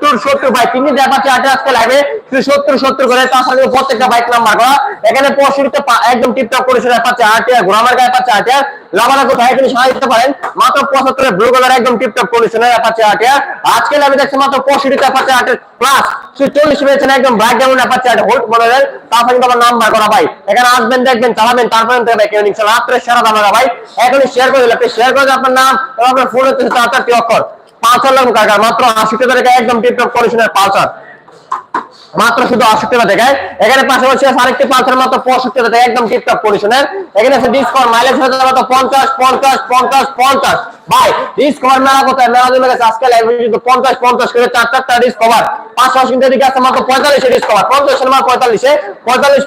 সত্তর সত্তর, ভাই, তিন আটে আজকে লাইভে শুধু সত্তর সত্তর করে, তার সাথে প্রত্যেকটা বাইক নাম্বার করা। এখানে পঁয়ষট্টিতে একদম টিপটপ করেছে পাচ্ছে আটে ঘোরামার গায়ে পাচ্ছে আটে কোথায় সাহায্য পারেন। মাত্র পঁচাত্তরে ব্লু কালার একদম টিপটপ পাচ্ছে আজকে দেখছে মাত্র পাচ্ছে প্লাস চল্লিশ পেয়েছেন একদম ব্ল্যাক যেমন পাচ্ছে আটে হোল্ড মডেলের তার সাথে আবার নাম্বার করা, ভাই। এখানে আসবেন, দেখবেন, চালাবেন, তারপরে নিচ্ছে রাত্রে সেরা দামা ভাই। এখনই শেয়ার করে দিলে শেয়ার করে আপনার নাম এবং আপনার ফোন হচ্ছে অক্ষর। পাঁচশো লক্ষ টাকা মাত্র আশি টাকা একদম টিপটপ কন্ডিশনের পালসার। মাত্র শুধু আষট্টি টাকা দেখায়। এখানে পাশাপাশি আছে আরেকটি পালসার, মাত্র পঁয়ষট্টি টাকা একদম টিপটপ কন্ডিশনের এখানে আছে ডিসকাউন্ট মাইলেজ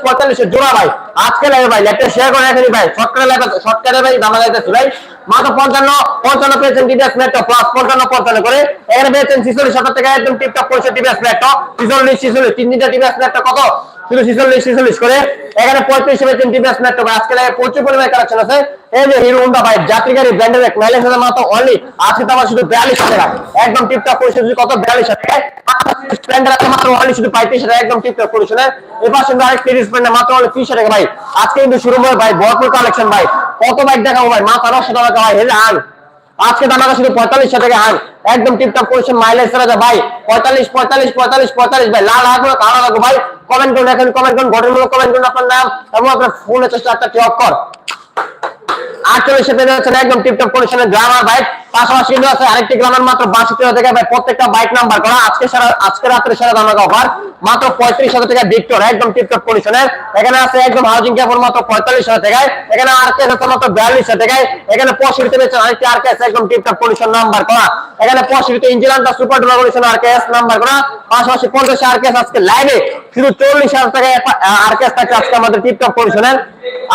পঁয়তাল্লিশে জোড়া ভাই। আজকে ভাই লেপটে শেয়ার করে ভাই। শর্টকাটে ভাই দামা যাইতেছি ভাই। মাত্র পঞ্চান্ন পঞ্চান্ন পেয়েছেন টিভিএস মেট্রো প্লাস পঞ্চান্ন পঞ্চান্ন করে। এখানে পেয়েছেন ছিচল্লিশ হাজার টাকা, একদম টিপটপ করেছে টিভিএস মেট্রো ছিচল্লিশ ছিচল্লিশ, তিন তিনটা টিভিএস মেট্রো কত? পঁয়ত্রিশ তিরিশ ত্রিশ টাকা আজকে কিন্তু শুরু হয় ভাই, ভরপুর কালেকশন ভাই। কত বাইক দেখাবো ভাই? মাথা নশো ভাই হেলে আন আজকে দামাকা শুধু পঁয়তাল্লিশ টাকা একদম টিপটপ করেছে মাইলেজ ভাই। পঁয়তাল্লিশ পঁয়তাল্লিশ পঁয়তাল্লিশ পঁয়তাল্লিশ ভাই। লাল হাত কালো ভাই। কমেন্ট করুন, এখন কমেন্ট করুন ঘটনামূলক কমেন্ট করুন আপনার নাম এবং আপনার ফোনের চেষ্টা একটা অক্ষর আটচল্লিশে পেয়ে যাচ্ছেন একদম টিপটপ কন্ডিশনের গ্রামার বাইক পাশাপাশি কিন্তু আছে আরেকটি গ্রামার মাত্র বাষট্টি হাজার টাকা প্রত্যেকটা বাইক নাম্বার করা। আজকে সারা আজকে রাত্রে সারা দামাকা অফার মাত্র পঁয়ত্রিশ হাজার টাকা ভিক্টর একদম টিপটপ কন্ডিশনের এখানে আছে একদম হাউজিং ক্যাপর মাত্র পঁয়তাল্লিশ হাজার টাকায়। এখানে আর কে আছে মাত্র বিয়াল্লিশ হাজার টাকায়। এখানে পঁয়ষট্টি পেয়েছেন আরেকটি আর একদম টিপটপ কন্ডিশন নাম্বার করা। এখানে পঁয়ষট্টি ইঞ্জিলানটা সুপার ডুপার কন্ডিশন আর কে এস নাম্বার করা। পাশাপাশি পঞ্চাশ আর কে আজকে লাইভে শুধু চল্লিশ হাজার টাকায় আর কে থাকছে আজকে আমাদের টিপটপ কন্ডিশনের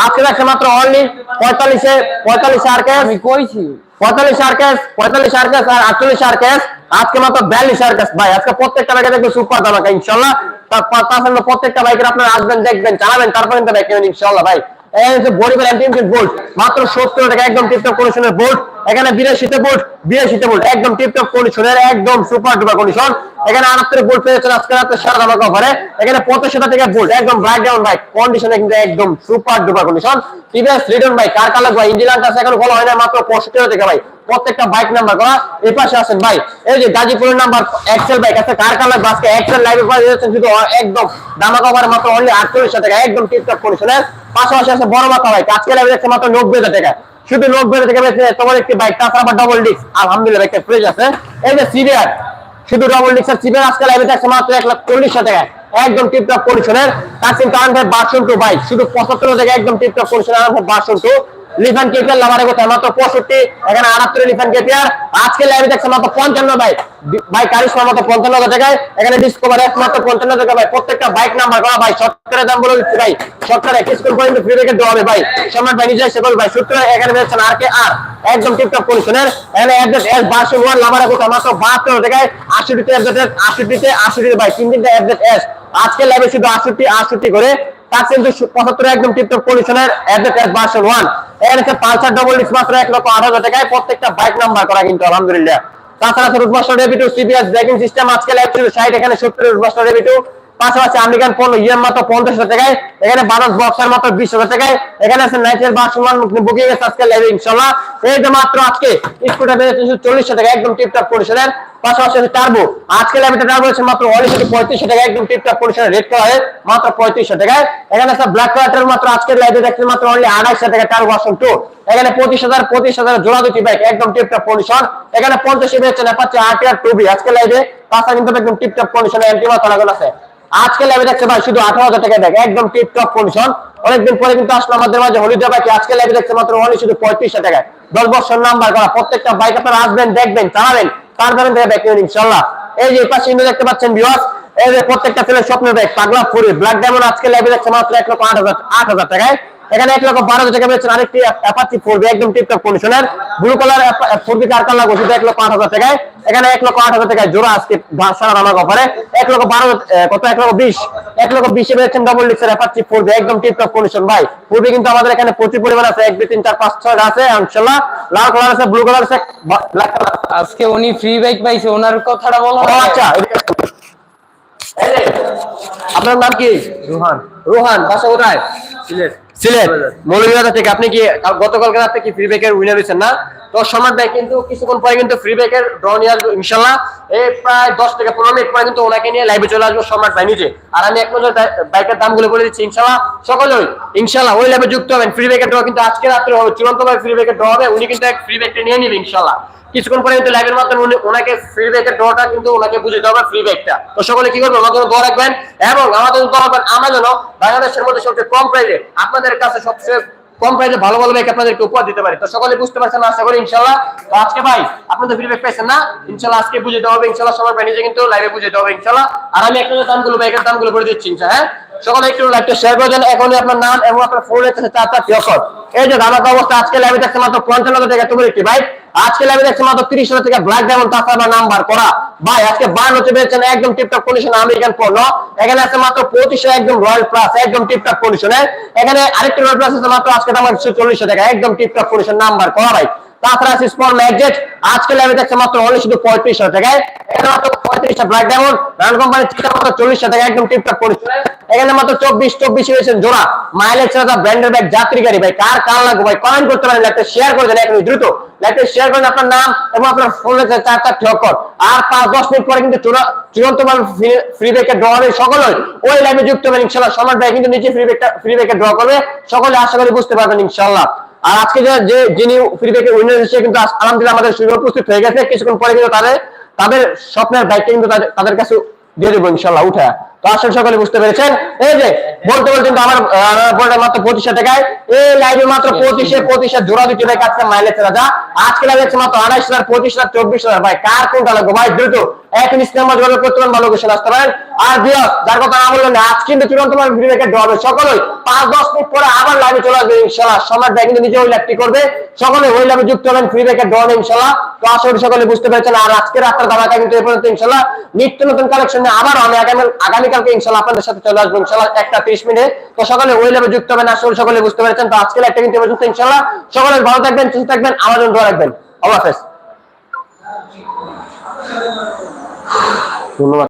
আজকে দেখছে মাত্র অনলি পঁয়তাল্লিশে পঁয়তাল্লিশে আর কে আমি কইছি। পঁয়তাল্লিশ আর ক্যাশ পঁয়তাল্লিশ আর কেস আর আটচল্লিশ আর ক্যাশ আজকে মাত্র বিয়াল্লিশ আর কেস ভাই আজকে প্রত্যেকটা বাইকে দেখবেন সুপার দামাকা ইনশাল্লাহ। তাছাড়া প্রত্যেকটা বাইকের আপনারা আসবেন দেখবেন চালাবেন তারপরে ইনশাল্লাহ ভাই। বলা হয় না, মাত্র ভাই। প্রত্যেকটা বাইক নাম্বার পাশে ভাই। যে গাজীপুরের নাম্বার এক্সেল বাইক একদম দামা মাত্র একদম টিপটপ কন্ডিশনের পাশাপাশি আছে বড় মাথা বাইক আজকে লাইভে দেখছে মাত্র নব্বই হাজার টাকা। শুধু নব্বই হাজার টাকা বেশি তোমার একটি বাইক তাছাড়া ডবল ডিস্ক আলহামদুলিল্লাহ একটা ফ্রিজ আছে। এই যে সিবিআর শুধু ডবল ডিস্কের সিবিআর আজকে লাইভে দেখছে মাত্র এক লাখ চল্লিশ টাকা। একদম টিপটপ কন্ডিশনের তার কিন্তু আনবে বাসন টু বাইক শুধু পঁচাত্তর টাকা একদম টিপটপ কন্ডিশনের আনবে বাসন টু লিফান কেপিয়ার লাভারে কোথায় মাত্র পঁয়ষট্টি, এখানে আটাত্তর লিফান কেপিয়ার আজকে লাইভে দেখছে মাত্র পঞ্চান্ন ভাই ভাই, কারিশমা মাত্র পঞ্চান্ন হাজার টাকায়। এখানে ডিসকভার এক মাত্র পঞ্চান্ন টাকা, ভাই, প্রত্যেকটা বাইক নাম্বার করা, ভাই সরকারের দাম বলে দিচ্ছি, ভাই। সরকারে কিস্কুল পর্যন্ত ফ্রি রেখে দেওয়া হবে, ভাই। সম্রাট ভাই নিজে এসে বলবে, ভাই সূত্র এখানে পেয়েছেন আর কে আর। একদম টিপটপ কন্ডিশনের এখানে অ্যাড্রেস এস বারশো ওয়ান লাভারে কোথায় মাত্র বাহাত্তর টাকায়। আশিটিতে অ্যাড্রেস আশিটিতে আশিটিতে ভাই, তিন তিনটা অ্যাড্রেস এস আজকে লাইভে শুধু আটষট্টি আটষট্টি করে আট হাজার আছে আমেরিকান ইএম পঞ্চাশ টাকায়, এখানে বিশ হাজার এখানে আছে বুকিং আজকে এই যে মাত্র আজকে স্কুটার চল্লিশ টাকা একদম পাশাপাশি হাজার আজকে দেখছে শুধু আঠারো হাজার টাকা দেখ একদম অনেকদিন পরে কিন্তু আসলো আমাদের মাঝে হলিডে বাইকে আজকে লাইভে দেখছে মাত্র অনলি শুধু পঁয়ত্রিশ টাকায়। দশ বছর নাম্বার করা, প্রত্যেকটা বাইক আপনারা আসবেন, দেখবেন, চালাবেন। তারপরে থেকে ব্যাগ নেবেন ইনশাল্লাহ এই যে পাশে দেখতে পাচ্ছেন ভিউয়ার্স এই যে প্রত্যেকটা ছেলের স্বপ্নের ব্যাগ পাগলা ফুরি ব্ল্যাক ডায়মন্ড আজকে দেখছে মাত্র এক লক্ষ আট হাজার আট হাজার টাকায়। এখানে এক লক্ষ বারো হাজার টাকা পেয়েছেন আরেকটি অ্যাপাচি ফোর একদম টিপটপ কন্ডিশনের ব্লু কালার ফোর বি কার কালার করছে এক লক্ষ আট হাজার টাকায়। এখানে এক লক্ষ আট হাজার টাকায় জোড়া আজকে সারা রানা অফারে এক লক্ষ বারো কত? এক লক্ষ বিশ। এক লক্ষ বিশে পেয়েছেন ডবল ডিক্সের অ্যাপাচি ফোর একদম টিপটপ কন্ডিশন ভাই ফোর কিন্তু আমাদের এখানে প্রচুর পরিমাণ আছে। এক দুই তিন চার পাঁচ ছয় আছে ইনশাল্লাহ। লাল কালার আছে ব্লু কালার আছে ব্ল্যাক কালার আজকে উনি ফ্রি বাইক পাইছে ওনার কথাটা বলো। আচ্ছা। আপনার নাম কি? রোহান। রোহান বাসা কোথায়? সিলেট। সিলেট। মৌলভীবাজার থেকে। আপনি কি কাল- গতকালকে রাতে কি ফ্রি বেকের উইনার হয়েছেন না? তো সম্রাট ভাই কিন্তু কিছুক্ষণ পরে কিন্তু ফ্রি ব্যাকের ড্র নিয়ে আসব, ইনশাল্লাহ। এই প্রায় দশ থেকে পনেরো মিনিট পরে কিন্তু ওনাকে নিয়ে লাইভে চলে আসব সম্রাট ভাই নিজে। আর আমি এক নজর বাইকের দামগুলো বলে দিচ্ছি, ইনশাল্লাহ। সকলেই, ইনশাল্লাহ, ওই লাইভে যুক্ত হবেন। ফ্রি ব্যাকের ড্র কিন্তু আজকে রাত্রে হবে। চূড়ান্ত ভাবে ফ্রি ব্যাকের ড্র হবে। উনি কিন্তু এক ফ্রি ব্যাগটা নিয়ে নিবে, ইনশাল্লাহ। কিছুক্ষণ পরে কিন্তু লাইভের মাধ্যমে উনি ওনাকে ফ্রি ব্যাগের ড্রটা কিন্তু ওনাকে বুঝে দেওয়া ফ্রি ব্যাগটা তো সকলে কি করবেন? আমাদের দোয়া রাখবেন এবং আমাদের দোয়া রাখবেন আমরা যেন বাংলাদেশের মধ্যে সবচেয়ে কম প্রাইসে আপনাদের কাছে সবচেয়ে কম প্রাইসে ভালো ভালো বাইক আপনাদেরকে উপহার দিতে পারি। তো সকলে বুঝতে পারছেন, আশা করি ইনশাল্লাহ তো আজকে ভাই, আপনাদের ফিডব্যাক পাইছেন না? ইনশাল্লাহ আজকে বুঝে দেওয়া হবে ইনশাল্লাহ সবার ভাই নিজে কিন্তু লাইভে বুঝে দেওয়া হবে ইনশাল্লাহ আর আমি একটা দামগুলো বাইকের দামগুলো বলে দিচ্ছি ইনশাল্লাহ হ্যাঁ? সকলে একটু লাইভটা শেয়ার করে দেন। এখন আপনার নাম এবং আপনার ফোন রয়েছে চার চার এই যে ধামাকা অবস্থা, আজকে লাইভে দেখছে মাত্র পঞ্চান্ন টাকা, তোমার একটি বাইক আজকে লাইভে দেখছে মাত্র তিরিশ হাজার থেকে ব্ল্যাক ডায়মন্ড তাছাড়া নাম্বার করা। ভাই, আজকে বান হচ্ছে পেয়েছেন একদম টিপটপ কন্ডিশন আমেরিকান পণ্য এখানে আছে মাত্র পঁচিশে, একদম রয়্যাল প্লাস একদম টিপটপ কন্ডিশনে এখানে আরেকটি রয়্যাল প্লাস আছে মাত্র, আজকে দাম হচ্ছে চল্লিশ টাকা, একদম টিপটপ কন্ডিশন নাম্বার করা, ভাই। তাছাড়া আছে ম্যাগজেট মাত্র অনলি শুধু পঁয়ত্রিশ হাজার টাকায়। এখানে মাত্র ব্ল্যাক ডায়মন্ড রান কোম্পানি মাত্র একদম টিপটপ এখানে মাত্র চব্বিশ চব্বিশ জোড়া। মাইলেজ ছাড়া ব্র্যান্ডের ব্যাগ যাত্রী গাড়ি ভাই, কার কার লাগবে ভাই? কমেন্ট করতে পারেন একটা শেয়ার করে দেন এখন দ্রুত। লাইভটা শেয়ার করেন আপনার নাম এবং আপনার ফোন চার চার ঠকর আর পাঁচ, দশ মিনিট পরে কিন্তু চূড়া- চূড়ান্ত ফ্রি ব্যাগের ড্র হবে সকলে ওই। লাইভে যুক্ত হবেন ইনশাল্লাহ। সমাজ ভাই কিন্তু নিচে ফ্রি ব্যাগটা ফ্রি ব্যাগের ড্র করবে। সকলে আশা করি বুঝতে পারবেন ইনশাল্লাহ। আর আজকে যে যিনি ফ্রি ব্যাগের উইনার হিসেবে কিন্তু আলহামদুলিল্লাহ আমাদের সুযোগ উপস্থিত হয়ে গেছে। কিছুক্ষণ পরে কিন্তু তাদের তাদের স্বপ্নের বাইকটা কিন্তু তাদের কাছে দিয়ে দেবো ইনশাল্লাহ উঠে। তো আসলে সকলে বুঝতে পেরেছেন? এই যে, বলতে বলতে আমার টাকায় এই লাইভে মাত্র পঁচিশে পঁচিশে জোড়া দুটি ভাই আজকে মাত্র আড়াইশ হাজার, পঁচিশ হাজার, চব্বিশ হাজার। ভাই, কার কোনটা ভাই, দ্রুত। পাঁচ, দশ মিনিট পরে আবার লাইভে নিজে ওই করবে। সকলে ওই যুক্ত হবেন ফ্রি দেওয়া হবে ইনশাল্লাহ তো আশা করি সকলে বুঝতে পেরেছেন। আর আজকে রাত্রে ধামাকা কিন্তু নিত্য নতুন কালেকশন আবার আমি আগামী আগামীকালকে ইনশাল্লাহ আপনাদের সাথে চলে আসব। ইনশাল্লাহ একটা তিরিশ মিনিট। তো সকালে ওই লেভে যুক্ত হবেন, আসলে সকলে বুঝতে পেরেছেন। তো আজকে একটা কিন্তু পর্যন্ত ইনশাল্লাহ সকলে ভালো থাকবেন, সুস্থ থাকবেন, আমার জন্য রাখবেন। আল্লাহ হাফেজ। ধন্যবাদ।